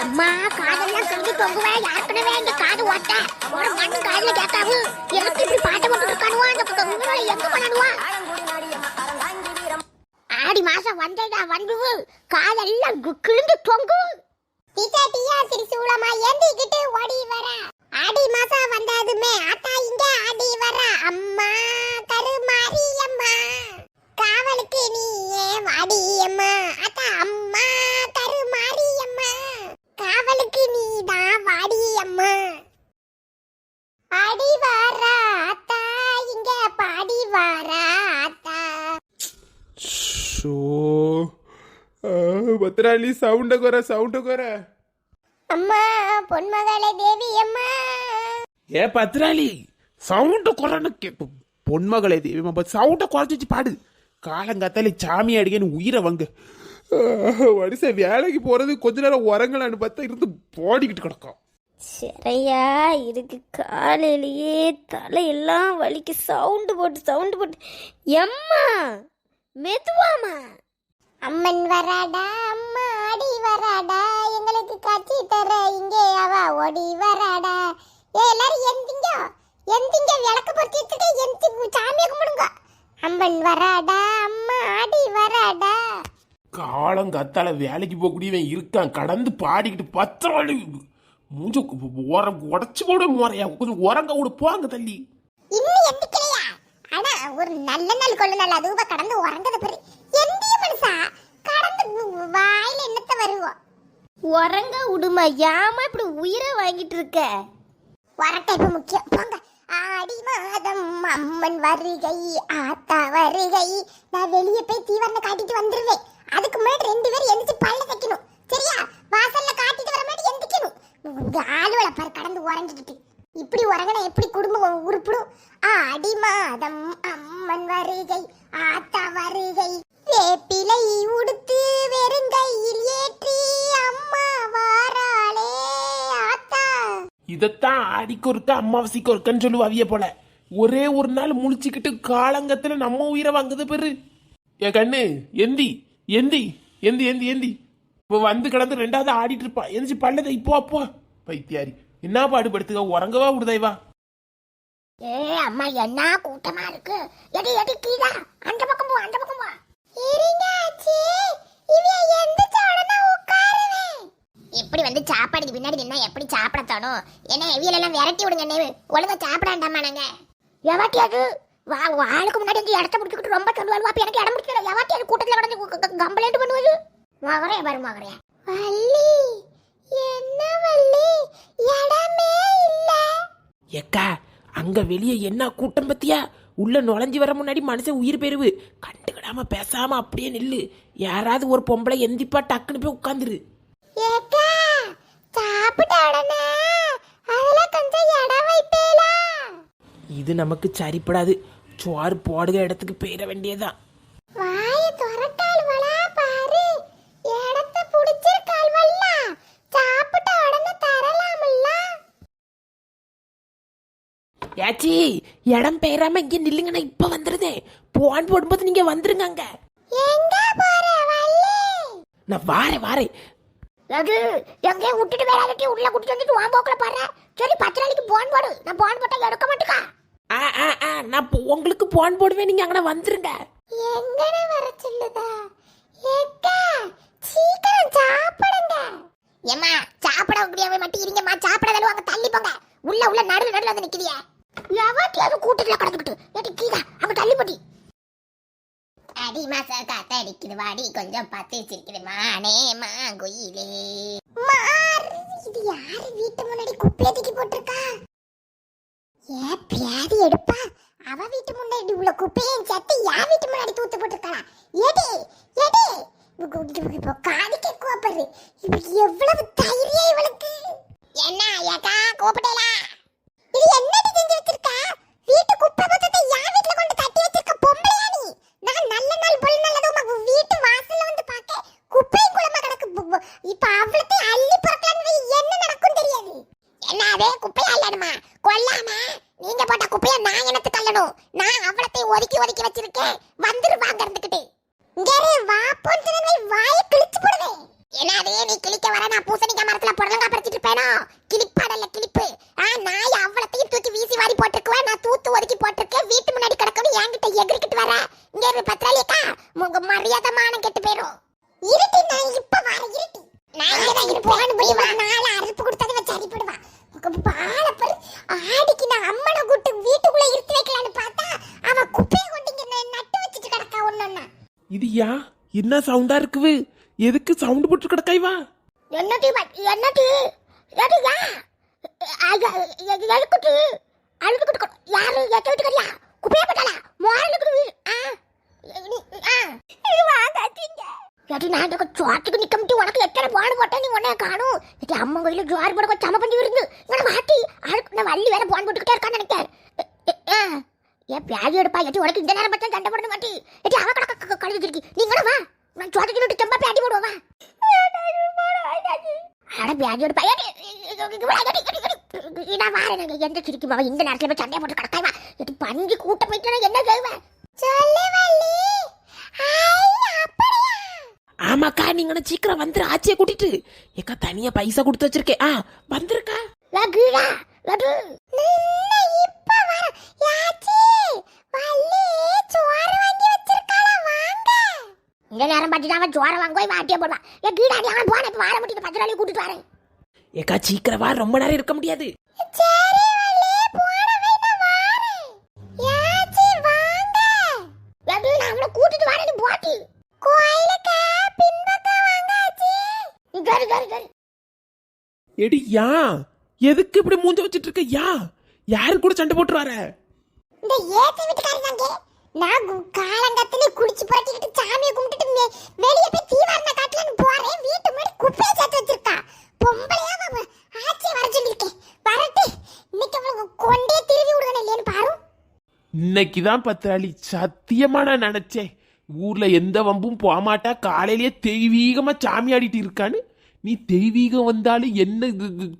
அம்மா காதெல்லாம் கங்கி தொங்குவேன் ஏற்கனவே இந்த காது ஓட்ட. ஒரு மண் காதுல கேட்காவு எனக்கு இப்படி பாட்டை போட்டு இருக்கானுவா அந்த பக்கம் விண்ணுல எங்க பண்ணணுவா ஆடி மாசம் வந்ததா வந்துவு. காதெல்லாம் கு- கிழிந்து தொங்கும். டீச்சா டீயா திரிசூலமா ஏந்திக்கிட்டு ஓடி வர ஆடி மாசம் வந்ததுமே ஆத்தா இங்க ஆடி வர அம்மா கருமாரி அம்மா காவலுக்கு நீ ஏன் வாடி அம்மா அத்தா அம்மா கருமாரி அம்மா காவலுக்கு நீ தான் வாடி அம்மா ஆடி வாரா அத்தா இங்க பாடி வாரா அத்தா ஷோ பத்திராளி சவுண்ட குற சவுண்ட குற. அம்மா பொன்மகளே தேவி அம்மா. ஏ பத்திராளி சவுண்ட குறன்னு கேட்போம். பொன்மகளே தேவி சவுண்ட குறைச்சி வச்சு பாடு. காலங்காத்தாலே சாமி அடிக்கன்னு உயிரை வாங்க. வடிச வேலைக்கு போறது கொஞ்ச நேரம் உறங்கலான்னு பார்த்தா இருந்து போடிக்கிட்டு கிடக்கும். சரியா இதுக்கு காலையிலேயே தலையெல்லாம் வலிக்கு. சவுண்டு போட்டு சவுண்டு போட்டு. எம்மா மெதுவாமா? அம்மன் வராடா அம்மா ஆடி வராடா. எங்களுக்கு காட்சி தர இங்கே அவ ஓடி வராடா. ஏ எல்லாரும் எந்திங்க எந்திங்க விளக்கு பத்திட்டு எந்தி சாமியை கும்பிடுங்க. அம்மன் வராடா அம்மா ஆடி வராடா. காலங்காத்தால வேலைக்கு போகக்கூடியவன் இருக்கான். கடந்து பாடிக்கிட்டு பத்திராளி மூஞ்ச உர உடச்சு போட முறையா கொஞ்சம் உறங்க விட போங்க தள்ளி. இன்னும் ஆனா ஒரு நல்ல நாள் கொள்ள நாள் அதுவா கடந்து உறங்கத பெரு. எந்திய மனுஷா கடந்து வாயில என்னத்த வருவோம் உறங்க விடுமா? ஏமா இப்படி உயிரை வாங்கிட்டு இருக்க? வரட்டை இப்ப முக்கியம். போங்க. ஆடி மாதம் அம்மன் வருகை ஆத்தா வருகை. நான் வெளியே போய் தீவர்ண காட்டிட்டு வந்துருவேன். அதுக்கு முன்னாடி ரெண்டு பேரும் எந்திரிச்சு பல்ல தைக்கணும். சரியா? வாசல்ல காட்டிட்டு வர மாதிரி எந்திக்கணும் இந்த ஆளுவளை பாரு கடந்து உறங்கிக்கிட்டு. இப்படி உறங்கினா எப்படி குடும்பம் உருப்பிடும்? ஆடி மாதம் அம்மன் வருகை ஆத்தா வருகை. வேப்பிலை உடுத்து வெறுங்கையில் ஏற்றி அம்மா வாராளே ஆத்தா. இதத்தான் ஆடிக்கு ஒருக்க அமாவாசைக்கு ஒருக்கன்னு சொல்லுவா அவிய போல. ஒரே ஒரு நாள் முழிச்சுக்கிட்டு காலங்கத்துல நம்ம உயிரை வாங்குது பெரு. ஏ கண்ணு எந்தி எந்தி எந்தி எந்தி எந்தி இப்போ வந்து கிடந்து ரெண்டாவது ஆடிட்டு இருப்பா. எந்திரிச்சு பல்லதை இப்போ அப்போ பைத்தியாரி என்ன பாடுபடுத்துக? உறங்கவா விடுதாய்வா ஏ அம்மா என்ன கூட்டமா இருக்கு? எடி எடி கீதா அந்த பக்கம் போ அந்த பக்கம் போ. இருங்க ஆச்சி இவ எந்திரிச்ச உடனே உட்காருவேன். இப்படி வந்து சாப்பாடுக்கு பின்னாடி நின்னா எப்படி சாப்பிட தோணும்? என்ன இவியல எல்லாம் விரட்டி விடுங்க என்ன. ஒழுங்கா சாப்பிடாண்டாமா நாங்க? எவாட்டி அது? வா ஆளுக்கு முன்னாடி வந்து இடத்த முடிச்சுக்கிட்டு ரொம்ப சொல்லுவாள் அப்ப எனக்கு இடம் முடிக்கல எவாட்டி அது கூட்டத்துல கடந்து கம்பளைண்ட் பண்ணுவது? மகரே பாரு மகரே. வள்ளி என்ன வள்ளி இடமே இல்லை ஏக்கா அங்க வெளியே என்ன கூட்டம் பத்தியா? உள்ள நுழைஞ்சு வர முன்னாடி மனுஷன் உயிர் பெறுவு. கண்டுக்கிடாம பேசாம அப்படியே நில்லு. யாராவது ஒரு பொம்பளை எந்திப்பா டக்குன்னு போய் உட்காந்துரு. இது நமக்கு சரிப்படாது. சோறு போடுற இடத்துக்கு போயிட வேண்டியதான் வாய துரட்டாள்வளா பாரு இடத்த புடிச்சிருக்காள்வல்ல சாப்பிட்ட உடனே தரலாமல்ல ஏச்சி இடம் பெயராம இங்க நில்லுங்கண்ணா இப்ப வந்துருதே. போன் போடும்போது நீங்க வந்துருங்க அங்க. நான் வாரேன் வாரேன். அது எங்கே விட்டுட்டு வேறாட்டி உள்ள கூட்டிட்டு வந்துட்டு வான் போக்குல பாரு சரி பத்து நாளைக்கு போன் போடு. நான் போன் போட்டா எடுக்க மாட்டேக்கா. ஆ ஆ ஆ நான் உங்களுக்கு போன் போடுவேன் நீங்க அங்கே வந்துருங்க. எங்கன வர சொல்லுதா? ஏக்கா சீக்கிரம் சாப்பிடுங்க. ஏமா சாப்பிட முடியாம மட்டும் இருங்கம்மா. சாப்பிட வேலை தள்ளி போங்க. உள்ள உள்ள நடுவு நடுவுல வந்து நிக்கிறியா. எல்லாரும் கூட்டத்துல கடந்துக்கிட்டு ஏட்டி கீதா அங்க தள்ளி போட்டி. அடி மாச காத்த அடிக்குது வாடி கொஞ்சம் பார்த்து வச்சிருக்குது மானே மாங்குயிலே. மாறு இது யாரு வீட்டு முன்னாடி குப்பையை தூக்கி போட்டிருக்கா? ஏ பியாதி எடுப்பா. அவ வீட்டு முன்னாடி உள்ள குப்பையும் சேர்த்து என் வீட்டு முன்னாடி தூத்து போட்டிருக்காளா? எடி எடி இப்போ காதிக்க கோப்பரு இவளுக்கு எவ்வளவு தைரியம் இவளுக்கு? என்ன ஏக்கா கோப்படலா ஒதுக்கி வச்சிருக்கேன். வந்துருவாங்க இருந்துகிட்டு இங்கே வாப்போன்னு சொன்னதை வாயை கிழிச்சு போடுவேன் ஏன்னா நீ கிழிக்க வர நான் பூசணிக்காய் மரத்துல புடலங்கா பறிச்சிட்டு இருப்பேனோ? கிளிப்பாடல்ல கிளிப்பு ஆ நாய் அவ்வளத்தையும் தூக்கி வீசி வாரி போட்டிருக்குவேன் நான் தூத்து ஒதுக்கி போட்டிருக்கேன். வீட்டு முன்னாடி கிடக்கணும் என்கிட்ட எகிரிக்கிட்டு வர. இங்க இரு பத்திராலியக்கா உங்க மரியாதமான கெட்டு போயிடும் இருட்டி நான் இப்ப வர இருட்டி. நான் இங்கதான் இருப்பேன். மரத்தை என்ன சவுண்டா இருக்குது? எதுக்கு சவுண்ட் போட்டு கிடக்காய் வா என்னடி ப- என்னடி? எடியா எதுக்குட்டு அழுதுகிட்டு யாரு? எத்த வீட்டுக்கறியா குப்பைய போட்டாளா? மோரலுக்கு ஆ. ஆ. இது வாங்காதீங்க எடி நான் இந்த சோத்துக்கு நிக்க முடியும் உனக்கு எத்தனை பாடு போட்டேன் நீ உன்னைய காணும்? எடி அம்மா கோயில ஜோர் போட சம பண்ணி விருந்து. இவனை வாட்டி அழுக்கு நான் வள்ளி வேற போன் போட்டுக்கிட்டே இருக்கான்னு நினைக்கிறேன். ஆ. ஏன் பியாதி எடுப்பா. எட்டி உனக்கு இந்த நேரம் பார்த்தா சண்டை போட மாட்டி எட்டி அவ கடக்க கழுவி வச்சிருக்கி. நீ கூட வா. நான் சோத்துக்கு நிட்டு செம்பா பியாடி போடுவா அட பியாதி எடுப்பா. எடி நான் வாரேன். நாங்க எந்த சிரிக்கும் அவன் இந்த நேரத்துல போய் சண்டையை போட்டு கிடக்காய் வா. எட்டி பஞ்சு கூட்ட போயிட்டு என்ன செய்வேன்? சொல்லு வள்ளி. ஆமாக்கா நீங்க சீக்கிரம் வந்துரு ஆச்சியை கூட்டிட்டு. ஏக்கா தனியா பைசா கொடுத்து வச்சிருக்கேன். ஆ வந்துருக்கா? லகுடா லகு. நின்ன இப்ப வர. யாச்சி வாங்கி வாங்க. இந்த நேரம் பார்த்து அவன் சோறு வாங்குவாய் வாட்டியே போடுவான் என் கீடாடி அவன் போன இப்ப வாழ முடியும் பத்து நாளைக்கு கூட்டிட்டு வரேன். ஏக்கா சீக்கிரம் வா ரொம்ப நேரம் இருக்க முடியாது. வாங்க. வாங்க எடி யா. எதுக்கு இப்படி மூஞ்ச வச்சிட்டு இருக்க யா? யாரு கூட சண்டை போட்டு வர? இந்த ஏத்த வீட்டுக்காரங்க நான் கு- காலங்கத்திலே குளிச்சு புரட்டிக்கிட்டு சாமியை கும்பிட்டுட்டு வெளியே போய் தீவாரண காட்டுலன்னு போறேன். வீட்டு முன்னாடி குப்பையை சேர்த்து வச்சிருக்கா. பொம்பளையா அவ. ஆச்சி வர சொல்லியிருக்கேன். வரட்டு. இன்னைக்கு அவளுக்கு கொண்டே திருவி விடுவேன் இல்லையான்னு பாரு. இன்னைக்கு தான் பத்திராளி சத்தியமா நான் நினைச்சேன். ஊர்ல எந்த வம்பும் போகமாட்டா. காலையிலேயே தெய்வீகமா சாமி ஆடிட்டு இருக்கான்னு. நீ தெய்வீகம் வந்தாலும் என்ன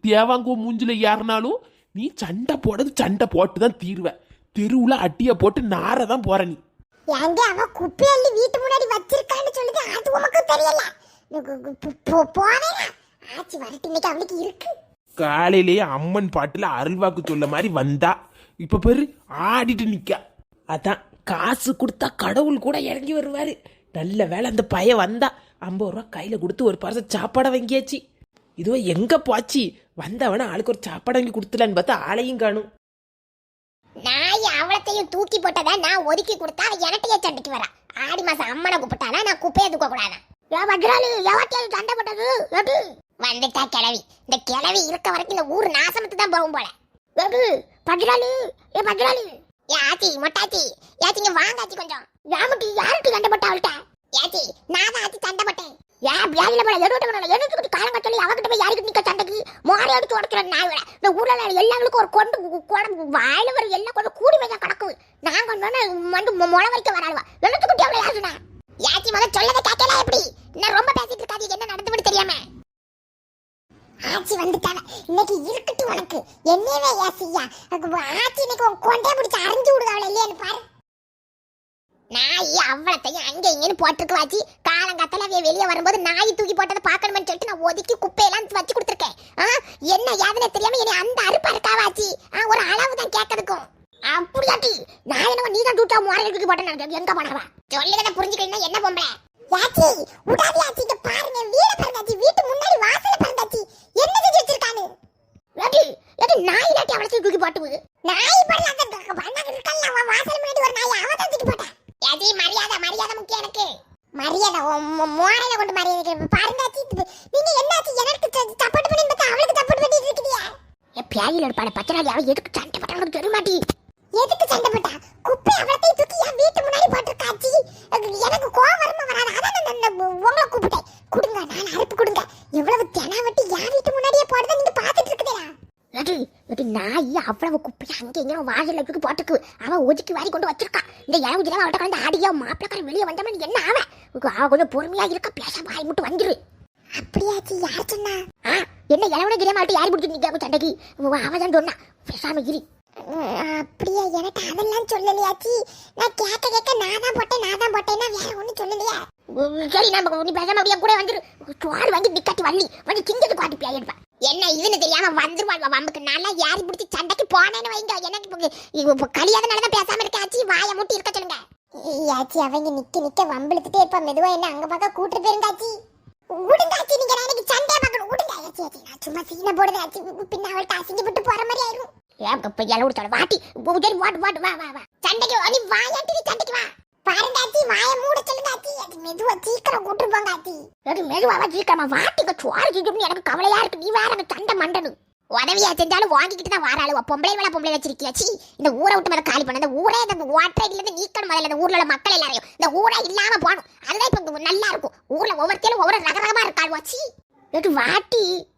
தேவாங்கோ மூஞ்சில ஏறினாலும் நீ சண்டை போடுறது சண்டை போட்டு தான் தீருவ. தெருவுல அட்டிய போட்டு நார தான் போற நீ. எங்க அவ குப்பை அள்ளி வீட்டு முன்னாடி வச்சிருக்கான்னு சொல்லுது. அது உனக்கு தெரியல. போவேனா ஆச்சி வரட்டு. இன்னைக்கு அவளுக்கு இருக்கு. காலையிலேயே அம்மன் பாட்டுல அருள்வாக்கு சொல்ல மாதிரி வந்தா. இப்ப பேரு ஆடிட்டு நிக்கா. அதான் காசு கொடுத்தா கடவுள் கூட இறங்கி வருவாரு. நல்ல வேலை அந்த பையன் வந்தா ஐம்பது ரூபா கையில கொடுத்து ஒரு பரச சாப்பாடை வாங்கியாச்சு. இதுவோ எங்க போச்சு? வந்தவன ஆளுக்கு ஒரு சாப்பாடு வாங்கி கொடுத்துலான்னு பார்த்தா ஆளையும் காணும். நாய் அவளத்தையும் தூக்கி போட்டதா நான் ஒதுக்கி கொடுத்தா எனட்டையே சண்டைக்கு வரா. ஆடி மாசம் அம்மனை கூப்பிட்டானா நான் குப்பையை தூக்க கூடாதா ஏ வஜ்ராலி எவட்டையும் சண்டை போட்டது? எது வந்துட்டா கிளவி இந்த கிளவி இருக்க வரைக்கும் இந்த ஊர் நாசமத்து தான் போகும் போல. எது பஜ்ராலி ஏ பஜ்ராலி ஏ ஆச்சி மொட்டாச்சி ஏச்சிங்க வாங்க ஆச்சி கொஞ்சம். யாமுட்டி யாருட்டி சண்டை போட்டா அவள்கிட்ட? ஏச்சி நான் தான் ஆச்சி சண்டை போட்டேன். ஏன் வியாதியில போல எடுத்து பண்ணல எடுத்து காலங்க சொல்லி அவகிட்ட போய் யாருக்கு நிக்க சண்டைக்கு? மோரை எடுத்து உடக்கிற நான் விட இந்த ஊர்ல உள்ள எல்லாங்களுக்கும் ஒரு கொண்டு குடம் வாயில வர எல்லாம் கொஞ்சம் கூடி வைக்க கிடக்கு. நான் கொண்டு வந்து மொ- முளை வரைக்கும் வராளுவா. எடுத்து குட்டி யாருனா யாச்சி முதல் சொல்லதை கேட்கல எப்படி இன்னும் ரொம்ப பேசிட்டு இருக்காது என்ன நடந்து தெரியாம? ஆச்சி வந்துட்டாங்க இன்னைக்கு இருக்கட்டும் உனக்கு. என்னவே ஏசியா? ஆச்சி இன்னைக்கு உன் கொண்டே பிடிச்சு அரைஞ்சு விடுது அவளை இல்லையான்னு பாரு. நாய் அவ்வளத்தையும் அங்க இங்கன்னு போட்டுருக்கு வாச்சி காலங்காத்தால அவ வெளியே வரும்போது நாய் தூக்கி போட்டதை பார்க்கணும்னு சொல்லிட்டு நான் ஒதுக்கி குப்பையெல்லாம் வச்சு கொடுத்துருக்கேன். ஆ, என்ன யாதுன்னு தெரியாம என்னை அந்த அறுப்பா இருக்காவாச்சி? ஆ, ஒரு அளவு தான் கேட்கறதுக்கும் அப்படியாட்டி நான் என்னவோ நீ தான் தூட்டா முறை தூக்கி போட்டேன் எங்க போனவா? சொல்லுறத புரிஞ்சுக்கணும் என்ன பொம்பளை யாச்சி உடாதி யாச்சி இங்க பாருங்க வீட பாருங்க வீட்டு முன்னாடி வாசல பாருங்க என்ன செஞ்சு வச்சிருக்கானு ஏடி ஏடி நாய் இல்லாட்டி அவளை தூக்கி போட்டு நாய் படல அந்த பண்ணாங்க இருக்கல்ல அவன் வாசல் முன்னாடி ஒரு நாய் அவ தான் தூக்கி போட்டா ஏடி மரியாதை மரியாதை முக்கியம் எனக்கு மரியாதை மோரையில கொண்டு மரியாதை பாருங்க ஆச்சி இது- நீங்க என்னாச்சு எனக்கு சப்போர்ட் பண்ணி பார்த்தா அவளுக்கு சப்போர்ட் பண்ணிட்டு இருக்கீங்க பியாயில இருப்பான எதுக்கு சண்டை போட்டாங்க தெரிய மாட்டி எதுக்கு சண்டை போட்டா? குப்பை அவளத்தை தூக்கி என் வீட்டு முன்னாடி போட்டிருக்காச்சி. எனக்கு கோவம் வருமா வராது. அதான் நான் உங்களை கூப்பிட்டேன். கொடுங்க நான் அறுப்பு கொடுங்க. எவ்வளவு தெனாவட்டி என் வீட்டு முன்னாடியே போடுறத நீங்க பாத்துட்டு இருக்குதா அது இது நாய் அவ்வளவு குப்பையை? அங்கே எங்கே வாசல்ல தூக்கி போட்டுக்கு அவன் ஒதுக்கி வாரி கொண்டு வச்சிருக்கா. இந்த இளவு ஜிலம் அவட்ட கலந்து ஆடியா மாப்பிளக்காரன் வெளியே வந்தவன் என்ன அவன்? அவ கொஞ்சம் பொறுமையா இருக்க பேச வாய் மட்டும் வந்துரு. அப்படியாச்சு யார் சொன்னா? என்ன இளவன அவட்ட யார் பிடிச்சி நிக்க சண்டைக்கு அவன் தான் சொன்னா பேசாம இரு. அப்படியா எனக்கு அதெல்லாம் சொல்லலையாச்சி. நான் கேட்க கேட்க நான் தான் போட்டேன் நான் தான் போட்டேன்னா வேற ஒன்றும் சொல்லலையா? சரி நம்ம நீ பேசாம அப்படியே கூட வந்துரு. சோறு வாங்கி நிக்காட்டி வள்ளி. வந்து திங்கிறது பாட்டு பிள்ளை எடுப்பேன் என்ன இதுன்னு தெரியாம வந்துருவாள் வம்புக்கு. நல்லா யாரி பிடிச்சி சண்டைக்கு போனேன்னு வைங்க. எனக்கு இப்போ கலியாதனால தான் பேசாம இருக்காச்சி. வாயை மூட்டி இருக்க சொல்லுங்க. ஆச்சி அவங்க நிக்க நிக்க வம்பிழுத்துட்டே இருப்பா. மெதுவா என்ன அங்க பக்கம் கூட்டு போயிருந்தாச்சி. விடுங்காச்சி நீங்க எனக்கு சண்டையை பார்க்கணும். விடுங்க ஆச்சி. ஆச்சி நான் சும்மா சீனை போடுது ஆச்சி. பின்ன அவள்கிட்ட அசிங்கப்பட்டு போற மாதிரி ஆயிரும். ஏன் இப்ப எல்லாம் விடுத்தோட வாட்டி சரி வாட்டு வாட்டு வா வா வா. சண்டைக்கு வா, நீ வாயாட்டி நீ சண்டைக்கு வா? பாருங்க ஆச்சி வாயை மூட சொல்லுங்க ஆச்சி அது மெதுவா சீக்கிரம் கூட்டு போங்காச்சி அது மெதுவாக சீக்கிரமா வாட்டிக்கு சுவாரி செஞ்சோம்னு எனக்கு கவலையா இருக்கு. நீ வேற சண்டை மண்டனு. உதவியா செஞ்சாலும் வாங்கிக்கிட்டு தான் வாராளுவா பொம்பளை வேலை பொம்பளை வச்சிருக்கியாச்சி இந்த ஊரை விட்டு முதல்ல காலி பண்ண. இந்த ஊரே இந்த ஓட்டையில இருந்து நீக்கணும் முதல்ல. இந்த ஊர்ல உள்ள மக்கள் எல்லாரையும். இந்த ஊரே இல்லாம போகணும். அதுதான் இப்ப நல்லா இருக்கும். ஊர்ல ஒவ்வொருத்தையும் ஒவ்வொரு ரகரகமா இருக்காளுவா. வாட்டி.